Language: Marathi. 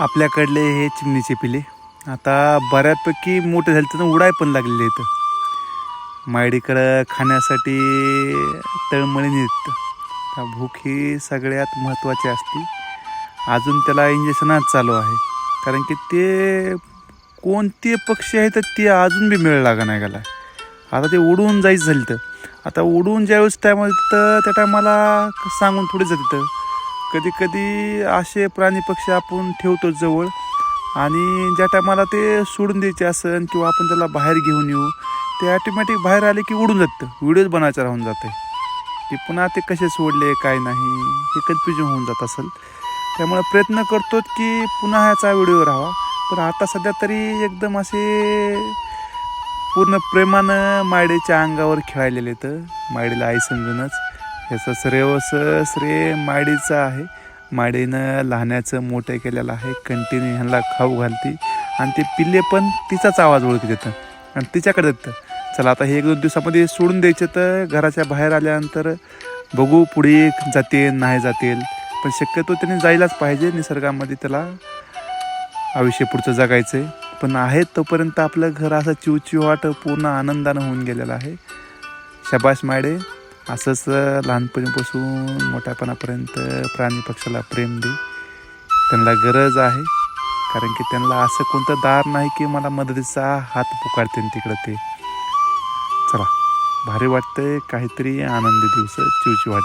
आपल्याकडले हे चिमणीचे पिले. आता बऱ्यापैकी मोठे झाले तर उडाय पण लागलेले आहेत. मायडीकडं खाण्यासाठी तळमळी निघतं त्या भूक ही सगळ्यात महत्त्वाची असते. अजून त्याला इंजेक्शनच चालू आहे. कारण की ते कोणते पक्षी आहेत तर ते अजून बी मिळ लागा नाही गेला आता ते उडून जायचं झालं तर. आता उडून ज्यावेळेस टायमाला तिथं त्या टायमाला सांगून थोडी जातं कधी कधी असे प्राणी पक्षी आपण ठेवतो जवळ आणि ज्या टायमाला ते सोडून द्यायचे असेल किंवा आपण त्याला बाहेर घेऊन येऊ ते ॲटोमॅटिक बाहेर आले की उडून जातं. व्हिडिओज बनायचं राहून जातं की पुन्हा ते कसे सोडले काय नाही हे कन्फ्युजन होऊन जात असेल. त्यामुळे प्रयत्न करतो की पुन्हा ह्याचा व्हिडिओ राहावा. पण आता सध्या तरी एकदम असे पूर्ण प्रेमानं मायडेच्या अंगावर खेळायलेले तर मायडेला आई समजूनच. ह्याचं श्रेयस श्रेय माडीचं आहे. माडीनं लहानाचं मोठं केलेलं आहे. कंटिन्यू ह्यांना खाऊ घालते. आणि ते पिल्ले पण तिचाच आवाज ओळखी देतं. आणि तिच्याकडे देतं. चला आता हे एक दोन दिवसामध्ये सोडून द्यायचे तर घराच्या बाहेर आल्यानंतर बघू पुढे जाते नाही जातील. पण शक्यतो त्याने जायलाच पाहिजे. निसर्गामध्ये त्याला आयुष्य पुढचं जगायचं आहे पण आहे तोपर्यंत आपलं घर असं चिवचिवाट पूर्ण आनंदानं होऊन गेलेलं आहे. शबाश मायडे असंच लहानपणीपासून मोठ्यापणापर्यंत प्राणी पक्षाला प्रेम दे. त्यांना गरज आहे. कारण की त्यांना असं कोणतं दार नाही की मला मदतीचा हात पुकारते तिकडं ते. चला भारी वाटतंय. काहीतरी आनंदी दिवस चिवची वाटते